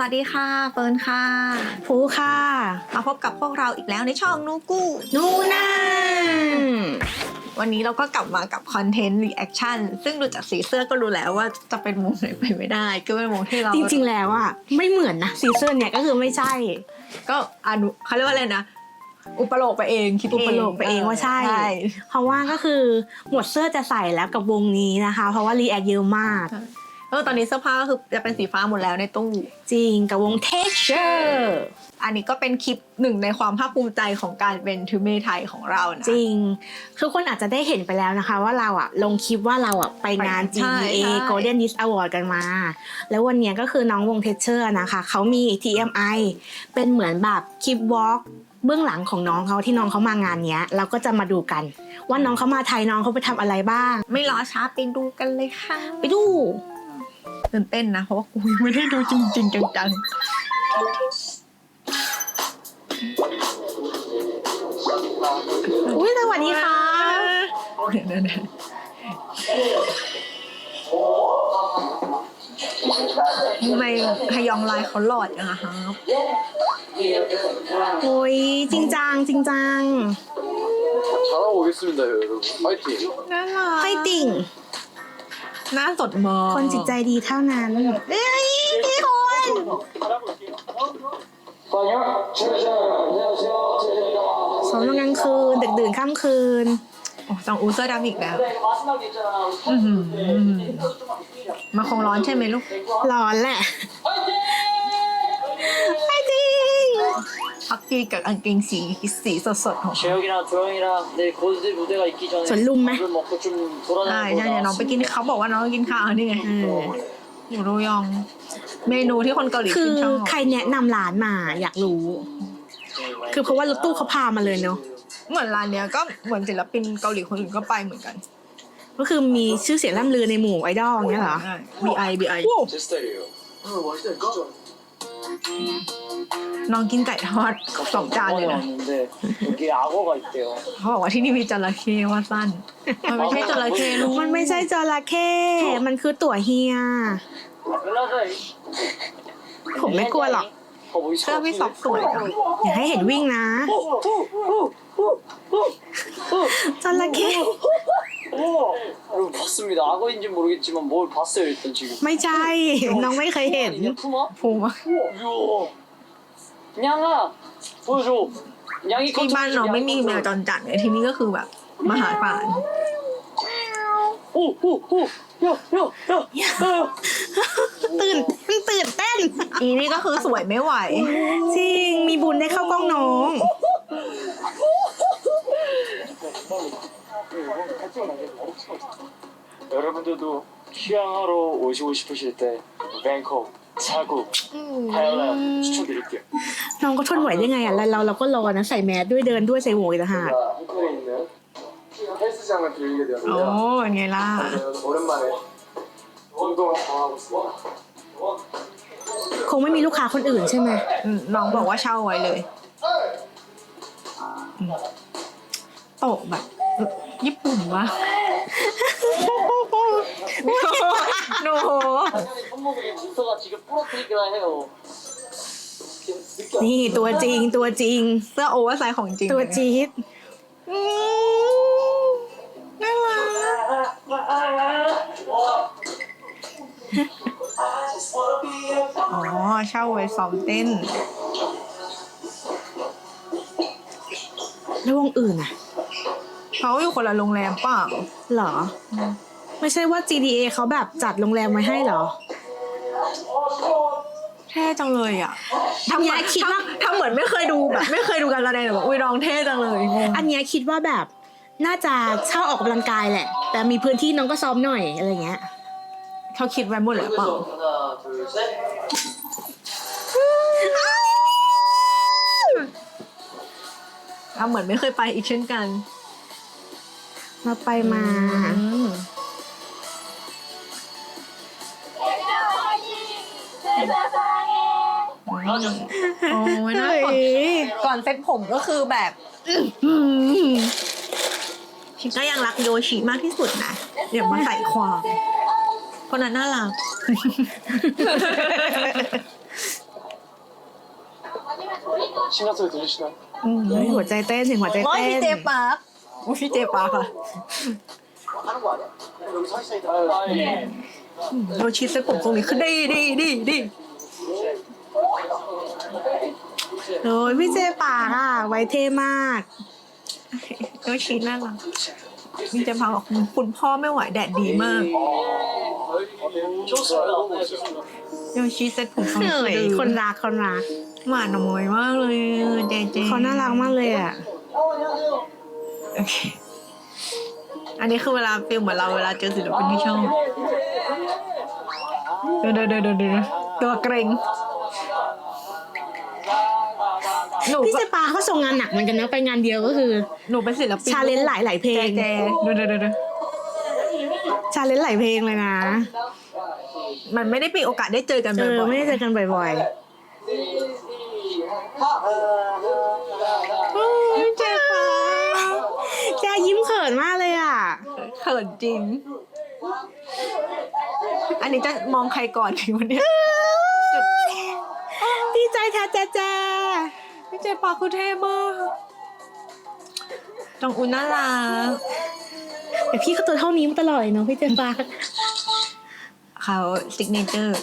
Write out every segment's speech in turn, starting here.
สวัสดีค่ะเฟิร์นค่ะฟูค่ะ มาพบกับพวกเราอีกแล้วในช่องนูกูนูน่าวันนี้เราก็กลับมากับคอนเทนต์รีแอคชั่นซึ่งดูจากสีเสื้อก็รู้แล้วว่าจะเป็นวงไหนไปไม่ได้ ก็เป็นวงที่เราจริงๆแล้วอะไม่เหมือนนะซีซั่นเนี่ยก็คือไม่ใช่ ก็อนุเขาเรียกว่าอะไรนะอุปโลกไปเองคิดอุปโลกไปเองว่าใช่ เพราะว่าก็คือหมวดเสื้อจะใส่แล้วกับวงนี้นะคะ เพราะว่ารีแอคเยอะมาก เออตอนนี้เสื้อผ้าก็คือจะเป็นสีฟ้าหมดแล้วในตู้ จริงกับวง Texture อันนี้ก็เป็นคลิปหนึ่งในความภาคภูมิใจของการเป็นทูเมไทยของเรานะจริงคือคนอาจจะได้เห็นไปแล้วนะคะ ว่าเราอะลงคลิปว่าเราอะไปงานไปใช่ GDA ใช่ Golden Disc Award กันมา แล้ววันเนี้ยก็คือน้องวง Texture นะคะเขามี TMI เป็นเหมือนแบบคลิปวอล์กเบื้องหลังของน้องเขาที่น้องเขามางานเนี้ย เราก็จะมาดูกัน ว่าน้องเขามาไทยน้องเขาไปทำอะไรบ้าง ไม่รอช้าไปดูกันเลยค่ะ ไปดู ตื่นเต้นนะ เพราะว่ากูยังไม่ได้ดูจริงๆจัง อุ้ยสวัสดีค่ะ ๆเดี๋ยวนะทำไมฮยองไลน์เขาหลอดจังอะครับ โอ้ยจริงจังจริงจัง 잘하고 오겠습니다, 여러분. 파이팅! น่ารัก ไฟติ่ง หน้าสดมากคนจิตใจดีเท่านั้นเอ้ยพี่คนสมกลางคืนดึกดื่นค่ำคืนโอ้จองอูเซอร์ดำอีกแล้วอื้อหือมาคงร้อนใช่ไหมลูก ร้อนแหละ กกีกับกางเกงสีสีสดๆของเขา 재혁이랑 조영이랑 내일 고지 무대가 있기 전에 전 룸메? 밥을 먹고 좀 ใช่ 돌아다니고 ใช่เดี๋ยวน้องไปกินเขาบอกว่าน้องกินข้าวนี่ไง เออ หมูโรยอง เมนูที่คนเกาหลี คื กิ อน ชอบ ใครแนะนำร้านมาอยากรู้ คือเพราะว่ารถตู้เขาพามาเลยเนาะ เหมือนร้านเนี้ยก็เหมือนศิลปินเกาหลีคนอื่นก็ไปเหมือนกัน ก็คือมีชื่อเสียงล่ำลือในหมู่ไอดอลอย่างเงี้ยเหรอ บีไอบีไอ 제 스타일이에요. น้องกินไก่ทอดสองจานเลย 병원에 นะ 왔는데 여기 악어가 있대요 เขาบอกว่าที่นี่มีจระเข้ว่าสั้น มันไม่ใช่จระเข้ลูก มันไม่ใช่จระเข้มันคือตั๋วเฮีย 멜라자 ผมไม่กลัวหรอก 어, 뭐 เสื้อพี่ซอกสวยนะ อย่าให้เห็นวิ่งนะจระเข้ 여러분 봤습니다 악어인지 모르겠지만 뭘 봤어요 일단 지금 ไม่ใช่ น้องไม่เคยเห็น 이게 푸마? ภูมิ 우와 냥아 보여줘 냥이 ที่บ้านน้องไม่มีแมวจรจัดไงที่นี่ก็คือแบบมหาศาล 오오오 야야야야 ตื่นมันตื่นเต้น อีนี่ก็คือสวยไม่ไหว จริง มีบุญได้เข้ากล้องน้อง 여러분들도 휴양하러 오시고 싶으실 때 뱅콕, 자국, 타일랜드 추천드릴게요. น้องก็ทนไหวได้ไงอ่ะแล้วเราเราก็รอนะใส่แมสด้วยเดินด้วยใส่หมวกอีกต่างหาก 홍콩에 있는 헬스장을 들리게 โอ้ 되었는데요. เป็นไงล่ะ 오랜만에 운동을 당하고 있습니다. คงไม่มีลูกค้าคนอื่นใช่ไหม อืมน้องบอกว่าเช่าไว้เลยอืมโตะแบบ ญี่ปุ่นวะโน 손목에 문서가 지금 부러뜨리기나 해요. นี่ตัวจริงตัวจริง เสื้อโอเวอร์ไซส์ของจริง ตัวจี๊ด อืม อ๋อ เช่าไว้ซ้อมเต้น แล้ววงอื่นอะ เขาอยู่คนละโรงแรมเปล่าเหรอ ไม่ใช่ว่า GDA เขาแบบจัดโรงแรมไว้ให้เหรอ เท่จังเลยอะอันเนี้ยคิดว่าทำเหมือนไม่เคยดูแบบ ไม่เคยดูการแสดงแต่แบบอุ้ยน้องเท่จังเลยงงอันเนี้ยคิดว่าแบบน่าจะเช่าออกกำลังกายแหละ แต่มีพื้นที่น้องก็ซ้อมหน่อยอะไรเงี้ย เขาคิดไว้หมดแล้วเปล่าทำเหมือนไม่เคยไปอีกเช่นกันมาไปมา โอ้ยน่ายก่อนเซ็ตผมก็คือแบบฉันก็ยังรักโยชิมากที่สุดนะเดี๋ยวมาใส่ความ คนนั้นน่ารัก 심장 소리 들리시나요? เฮ้ยหัวใจเต้นถึงหัวใจ โอ้ย เต้ พี่ น เจปาร์คโอ้ยพี่เจปาร์คอะ 하는 거 아니야? 여기 서 있어 있다. 아, 예. โยชิเซ็ตผมตรงนี้คือดีดีดีดี โอ้ยพี่เจปากอ่ะ ไว้เท่มาก โยชิน่ารักพี่เจปาร์คบอกคุณพ่อไม่ไหวแดดดีมาก 좋 ยังชิเซ็ตผมเขาสวยคนรักคนรักหวานอมวยมากเลยเจเจเขาน่ารักมากเลยอะโอเคอันนี้คือเวลาฟิลเหมือนเราเวลาเจอศิลปินที่ชอบเดี๋ยวเดี๋ยวเดี๋ยวตัวเกรงหนูพี่เซปาเขาส่งงานหนักเหมือนกันนะไปงานเดียวก็คือ หนูเป็นศิลปินชาเลนจ์หลายหลายเพลงเดี๋ยวเดี๋ยวเดี๋ยวาเลนจ์หลายเพลงเลยนะมันไม่ได้มีโอกาสได้เจอกันเอบ่ออยไม่ได้เจอกันบ่อยๆโอ้ยเจปาๆแกยิ้มเขินมากเลยอะ เขินจริง อันนี้จะมองใครก่อนดีวันนี้ดีใจแท้แจ๊แจ๊พี่เจปาคือเท่มากจองอุนน่ารัก แต่พี่เขาตัวเท่านี้มาตลอดเลยเนาะพี่เจปาเขาซิกเนเจอร์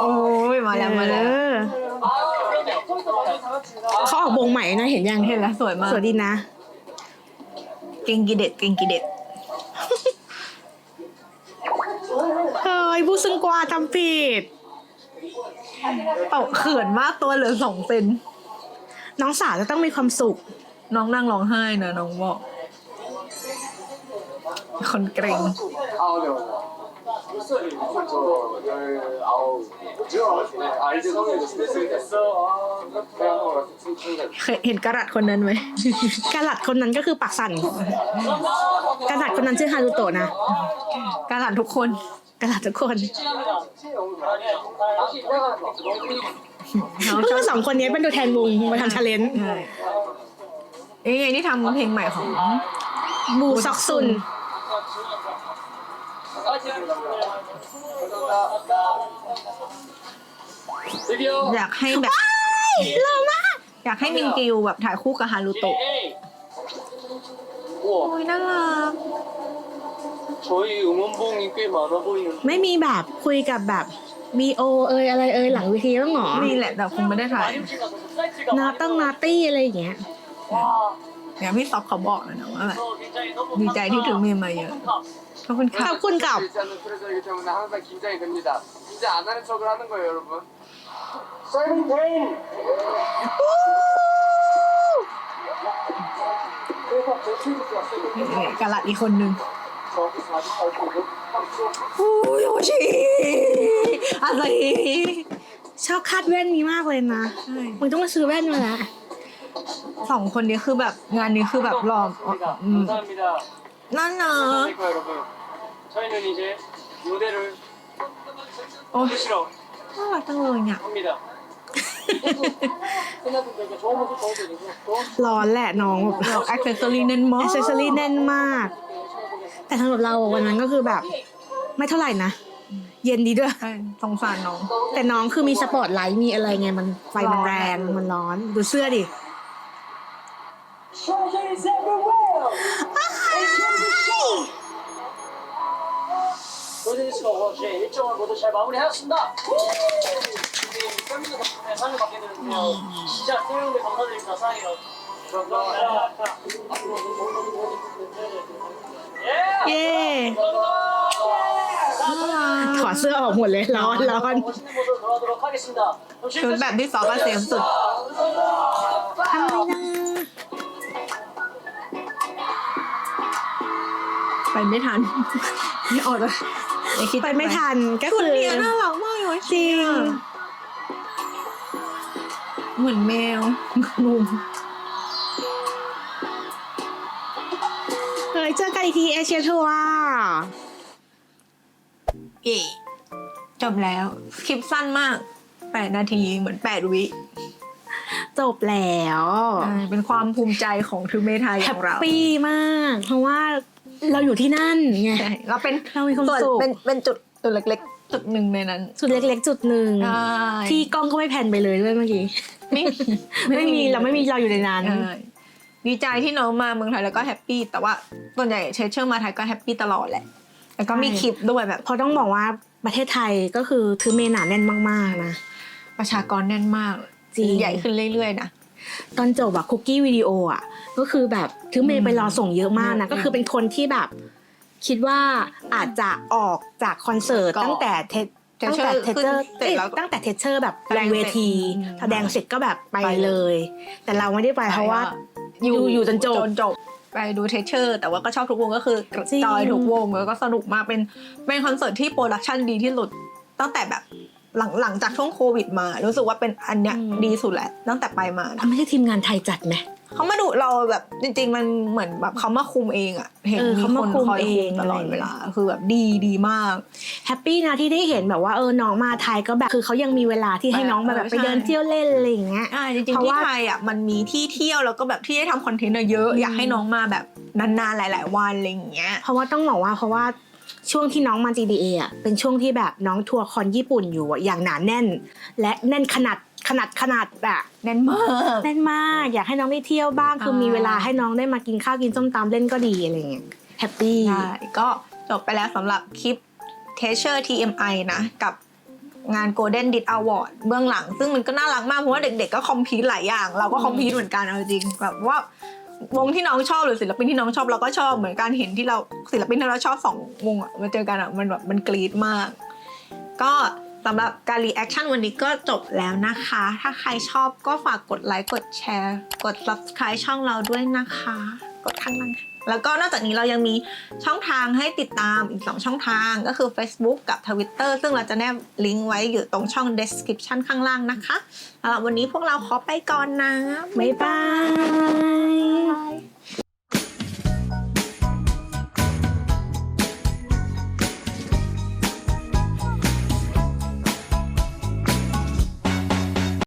โอ้ยมาแล้วมาแล้วเออเขาออกวงใหม่นะเห็นยังเห็นแล้วสวยมาก สวยดีนะ เก่งกีเด็ดเก่งกีเด็ดเฮ้ยผู้ซึ่งกว่าทำผิดเต่าเขินมากตัวเหลือสองเซนน้องสาวจะต้องมีความสุข น้องนั่งร้องไห้นะน้องบอกคนเกรงเคยเห็นกระดัดคนนั้นไหมกระดัดคนนั้นก็คือปากสั่นกระดัดคนนั้นชื่อฮารุโตะนะกระดัดทุกคนกระดัดทุกคนเพื่อสองคนนี้เป็นตัวแทนวงมาทำชาเลนจ์ ใช่เอ้ยไงที่ทำเพลงใหม่ของ บูซอกซุน 드디어 อยากให้แบบ หล่อมาก อยากให้มินกิวแบบถ่ายคู่กับฮารุโตะ 우와 โอ้ยน่ารัก 저희 응원봉이 꽤 많아 보이는데 ไม่มีแบบคุยกับแบบบีโอเอยอะไรเอยหลังเวทีบ้างหรอ มีแหละแต่คงไม่ได้ถ่าย นาต้องนาตี้อะไรอย่างเงี้ย อย่างพี่ซอกเขาบอกเลยนะว่าแบบดีใจที่ถือเมมมาเยอะขอบคุณ ข ค่ะ อบคุณกับ 되지 않는 트레저이기 때문에 항상 긴장이 됩니다 긴장 안 하는 척을 하는 거예요 여러분 세븐테인 นี่กระลัดอีกคนนึง 저기 48kg โอ้ยโยชิอะไร ชอบคาดแว่นนี้มากเลยนะ ใช่ มึงต้องมาซื้อแว่นมาละ สองคนนี้คือแบบงานนี้คือแบบหล่ออืม 감사합니다 นั่นนะ 그러니까 여러분 저희는 이제 무대를 โอ้ย 해시러 น่ารักจังเลยเนี่ย 합니다 팬분들께 좋은 모습 보여드리고 ร้อนแหละน้องแบบ เราแอคเซสซอรี่แน่นมาก อ c เซสซอรี่แน่นมาก แต่สำหรับเราอะวันนั้นก็คือแบบ ไม่เท่าไหร่นะ เย็นดีด้วย ใช่สงสารน้อง แต่น้องคือมีสปอตไลท์มีอะไรไงมันไฟมันแรงมันร้อน ดูเสื้อดิ 로제니스가 이제 일정을 모두 잘 마무리하였습니다. 우리 팬분들 덕분에 상을 받게 되는데요. 진짜 세명들 감사드립니다. 사랑해요. 감사합니다. เย้ น่ารัก ถอดเสื้อออกหมดเลยร้อนร้อน 멋있는 모습 돌아오도록 하겠습니다. 그럼 ชุดแบบที่ซอก็เซฟสุด ทำไมนะ ไปไม่ทันไม่ออกเลยอย่าคิดไปไม่ทันก็ชุดคือเนี้ยน่ารักมากเลยจริง เหมือนแมวงงเฮ้ยเจอกันอีกทีเอเชียทัวร์เย่จบแล้ว คลิปสั้นมากแปดนาทีเหมือนแปดวิจบแล้วอ่าเป็นความภูมิใจของทูเมไทยของเราแฮปปี้มาก เพราะว่า เราอยู่ที่นั่นไงใช่เราเป็นเรามีความส่วนสุขเป็นเป็นจุดจุดเล็ก ๆ จุดหนึ่งในนั้นจุดเล็ก ๆ จุดหนึ่งใช่ที่กล้องก็ไม่แผ่นไปเลยด้วยเมื่อกี้ไม่ไม่มีเราไม่มีเราอยู่ในนั้นใช่ดีใจที่น้องมาเมืองไทยแล้วก็แฮปปี้แต่ว่าส่วนใหญ่เชเชอร์มาไทยก็แฮปปี้ตลอดแหละแล้วก็มีใช่คลิปด้วยแบบเพราะต้องบอกว่าประเทศไทยก็คือถือเมหนาแน่นมากๆนะประชากรแน่นมากจริงใหญ่ขึ้นเรื่อยๆนะตอนจบอะคุกกี้วิดีโออะ ก็คือแบบถือเมย์ไปรอส่งเยอะมากนะอืมก็คือเป็นคนที่แบบ คิดว่าอาจจะออกจากคอนเสิร์ตก่อนตั้งแต่เทตั้งแต่เทเชอร์ขึ้นเสร็จแล้วตั้งแต่เทเชอร์แบบแสดลงงเวทีเสร็จแสดงเสร็จก็แบบไปไปเลยเลย แต่เราไม่ได้ไปเพราะว่าอยู่อยู่จนจบจนจบไปดูเทเชอร์ แต่ว่าก็ชอบทุกวงก็คือกระจริงจอยทุกวงแล้วก็สนุกมากเป็นเป็นคอนเสิร์ตที่โปรดักชันดีที่สุดตั้งแต่แบบหลังหลังจากช่วงโควิดมา รู้สึกว่าเป็นอันเนี้ยดีสุดแหละตั้งแต่ไปมานะทำไม่ใช่ทีมงานไทยจัดไหม เขามาดูเราแบบจริง ๆ มันเหมือนแบบเขามาคุมเองอะเห็นเออมีเขาคมานคุมคอยเอคุงมตลอดอะไรอย่างเงี้ยเวลาคือแบบดีดีมากแฮปปี้นะที่ได้เห็นแบบว่าเออน้องมาไทยก็แบบคือเขายังมีเวลาที่ให้น้องมาแบบเออไปใช่เดินเที่ยวเล่นอะไรอย่างเงี้ยอ่าจริงเพๆราะที่ว่าไทยอะมันมีที่เที่ยวแล้วก็แบบที่ได้ทำคอนเทนต์เยอะอืมอยากให้น้องมาแบบนานๆหลาย ๆ วันอะไรอย่างเงี้ยเพราะว่าต้องบอกว่าเพราะว่าช่วงที่น้องมา GDA อะเป็นช่วงที่แบบน้องทัวร์คอนญี่ปุ่นอยู่อะอย่างหนาแน่น และแน่นขนาด ขนาดขนาดอะแน่นมากแน่นมาก อยากให้น้องได้เที่ยวบ้าง คืออ่ามีมีเวลาให้น้องได้มากินข้าวกินส้มตำเล่นก็ดีอะไรเงี้ยแฮปปี้ใช่ก็จบไปแล้วสำหรับคลิป t e a s u r e TMI นะ กับงาน Golden Dit Award เบื้องหลัง ซึ่งมันก็น่ารักมาก เพราะว่าเด็กๆก็คอมพีทหลายอย่าง เราก็คอมพีทเหมือนกันเอาจริงแบบว่าวงที่น้องชอบหรือศิลปินที่น้องชอบเราก็ชอบเหมือนกันเห็นที่เราศิลปินที่เราชอบสองวงอะมาเจอกันอะมันแบบมันกรี๊ดมาก ก็ สำหรับการรีแอคชั่นวันนี้ก็จบแล้วนะคะ ถ้าใครชอบก็ฝากกดไลค์ กดแชร์ กด subscribe ช่องเราด้วยนะคะ กดข้างล่างแล้วก็นอกจากนี้เรายังมีช่องทางให้ติดตามอีก 2 ช่องทางก็คือ Facebook กับ Twitter ซึ่งเราจะแนบลิงก์ไว้อยู่ตรงช่อง description ข้างล่างนะคะสำหรับวันนี้พวกเราขอไปก่อนนะ บ๊ายบายบาย